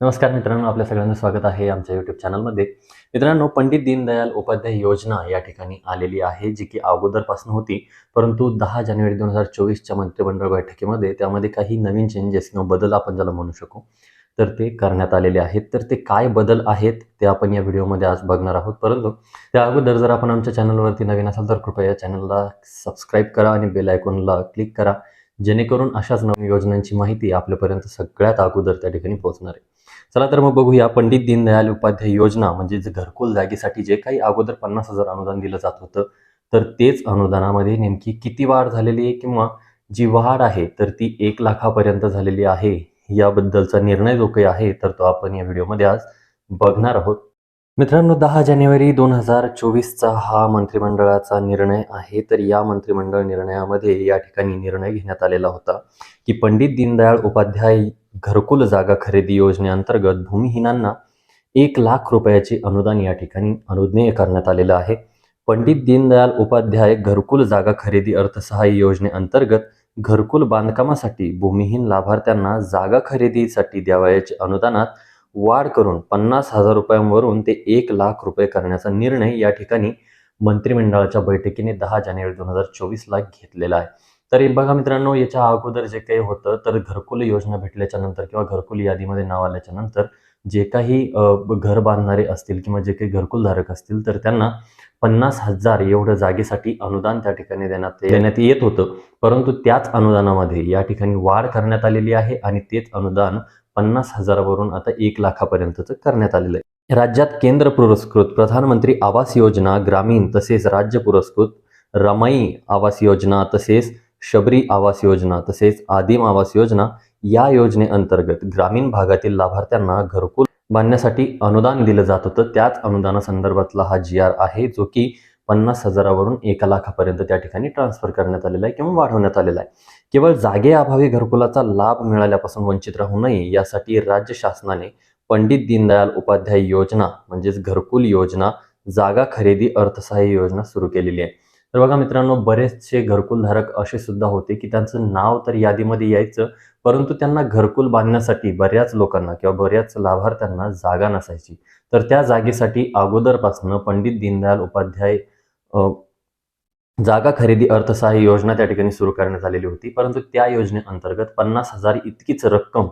नमस्कार मित्रांनो आपल्या सगळ्यांचं स्वागत आहे आमच्या यूट्यूब चॅनलमध्ये मित्रांनो पंडित दीनदयाल उपाध्याय योजना या ठिकाणी आलेली आहे जी की अगोदरपासून होती परंतु दहा जानेवारी दोन हजार चोवीसच्या मंत्रिमंडळ बैठकीमध्ये त्यामध्ये काही नवीन चेंजेस किंवा बदल आपण ज्याला म्हणू शकू तर ते करण्यात आलेले आहेत. तर ते काय बदल आहेत ते आपण या व्हिडिओमध्ये आज बघणार आहोत. परंतु त्या अगोदर जर आपण आमच्या चॅनलवरती नवीन असाल तर कृपया या चॅनलला सबस्क्राईब करा आणि बेल आयकॉनला क्लिक करा जेणेकरून अशाच नवीन योजनांची माहिती आपल्यापर्यंत सगळ्यात अगोदर त्या ठिकाणी पोहोचणार आहे. चला तर मग बघूया पंडित दीनदयाल उपाध्याय योजना म्हणजे घरकुल जागेसाठी जे काही अगोदर पन्नास हजार अनुदान दिलं जात होतं तर तेच अनुदानामध्ये नेमकी किती वाढ झालेली आहे किंवा जी वाढ आहे तर ती एक लाखापर्यंत झालेली आहे याबद्दलचा निर्णय जो काही आहे तर तो आपण या व्हिडिओमध्ये आज बघणार आहोत. मित्रांनो दहा जानेवारी दोन हजार चोवीसचा हा मंत्रिमंडळाचा निर्णय आहे. तर या मंत्रिमंडळ निर्णयामध्ये या ठिकाणी निर्णय घेण्यात आलेला होता की पंडित दीनदयाळ उपाध्याय घरकुल जागा खरेदी योजनेअंतर्गत भूमिहीनांना एक लाख रुपयाचे अनुदान या ठिकाणी अनुज्ञेय करण्यात आलेलं आहे. पंडित दीनदयाल उपाध्याय घरकुल जागा खरेदी अर्थसहाय्य योजनेअंतर्गत घरकुल बांधकामासाठी भूमिहीन लाभार्थ्यांना जागा खरेदीसाठी द्यावयाचे अनुदानात वाढ करून पन्नास हजार रुपयांवरून ते एक लाख रुपये करण्याचा निर्णय या ठिकाणी मंत्रिमंडळाच्या बैठकीने दहा जानेवारी दोन हजार चोवीसला घेतलेला आहे. तर हे बघा मित्रांनो याच्या अगोदर जे काही होतं तर घरकुल योजना भेटल्याच्या नंतर किंवा घरकुल यादीमध्ये नाव आल्याच्यानंतर जे काही घर बांधणारे असतील किंवा जे काही घरकुलधारक असतील तर त्यांना पन्नास हजार एवढं जागेसाठी अनुदान त्या ठिकाणी देण्यात देण्यात येत होतं. परंतु त्याच अनुदानामध्ये या ठिकाणी वाढ करण्यात आलेली आहे आणि तेच अनुदान पन्नास हजारावरून आता एक लाखापर्यंतचं करण्यात आलेलं आहे. राज्यात केंद्र पुरस्कृत प्रधानमंत्री आवास योजना ग्रामीण तसेच राज्य पुरस्कृत रमाई आवास योजना तसेच शबरी आवास योजना तसेच आदिम आवास योजना या योजनेअंतर्गत ग्रामीण भागातील लाभार्थ्यांना घरकुल बांधण्यासाठी अनुदान दिलं जात होतं. त्याच अनुदानासंदर्भातला हा जी आर आहे जो की पन्नास हजारावरून एक लाखापर्यंत त्या ठिकाणी ट्रान्सफर करण्यात आलेला आहे किंवा वाढवण्यात आलेला आहे. केवळ जागेअभावी घरकुलाचा लाभ मिळाल्यापासून वंचित राहू नये यासाठी राज्य शासनाने पंडित दीनदयाल उपाध्याय योजना म्हणजेच घरकुल योजना जागा खरेदी अर्थसहाय्य योजना सुरू केलेली आहे. तर बघा मित्रांनो बरेचसे घरकुलधारक असे सुद्धा होते की त्यांचं नाव तर यादीमध्ये यायचं परंतु त्यांना घरकुल बांधण्यासाठी बऱ्याच लोकांना किंवा बऱ्याच लाभार्थ्यांना जागा नसायची. तर त्या जागेसाठी अगोदरपासून पंडित दीनदयाल उपाध्याय जागा खरेदी अर्थसहाय्य योजना त्या ठिकाणी सुरू करण्यात आलेली होती. परंतु त्या योजनेअंतर्गत पन्नास हजार इतकीच रक्कम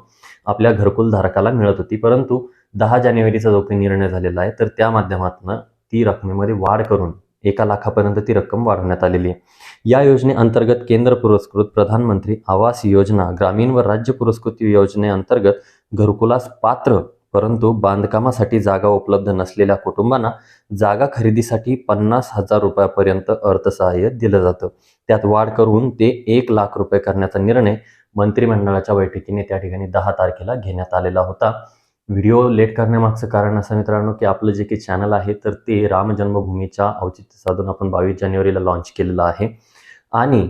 आपल्या घरकुलधारकाला मिळत होती. परंतु दहा जानेवारीचा जो काही निर्णय झालेला आहे तर त्या माध्यमातून ती रकमेमध्ये वाढ करून एका लाखापर्यंत ती रक्कम वाढवण्यात आलेली आहे. या योजनेअंतर्गत केंद्र पुरस्कृत प्रधानमंत्री आवास योजना ग्रामीण व राज्य पुरस्कृत योजनेअंतर्गत घरकुलास पात्र परंतु बांधकामासाठी जागा उपलब्ध नसलेल्या कुटुंबांना जागा खरेदीसाठी पन्नास हजार रुपयापर्यंत अर्थसहाय्य दिलं जातं. त्यात वाढ करून ते एक लाख रुपये करण्याचा निर्णय मंत्रिमंडळाच्या बैठकीने त्या ठिकाणी दहा तारखेला घेण्यात आलेला होता. व्हिडिओ लेट करण्यामागचं कारण असं मित्रांनो की आपलं जे काही चॅनल आहे तर ते राम जन्मभूमीच्या औचित्य साधून आपण बावीस जानेवारीला लॉन्च केलेलं आहे. आणि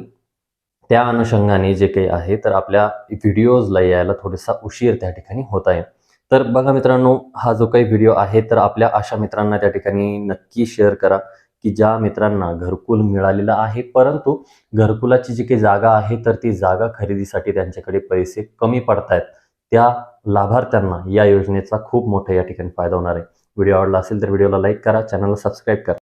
त्या अनुषंगाने जे काही आहे तर आपल्या व्हिडिओजला यायला थोडासा उशीर त्या ठिकाणी होत आहे. तर बघा मित्रांनो हा जो काही व्हिडिओ आहे तर आपल्या अशा मित्रांना त्या ठिकाणी नक्की शेअर करा की ज्या मित्रांना घरकुल मिळालेलं आहे. परंतु घरकुलाची जी काही जागा आहे तर ती जागा खरेदीसाठी त्यांच्याकडे पैसे कमी पडतायत. त्या लाभार्थ्यांना या योजनेचा खूप मोठा या ठिकाणी फायदा होणार आहे. व्हिडिओ आवडला असेल तर व्हिडिओला लाईक करा चॅनलला सबस्क्राईब करा.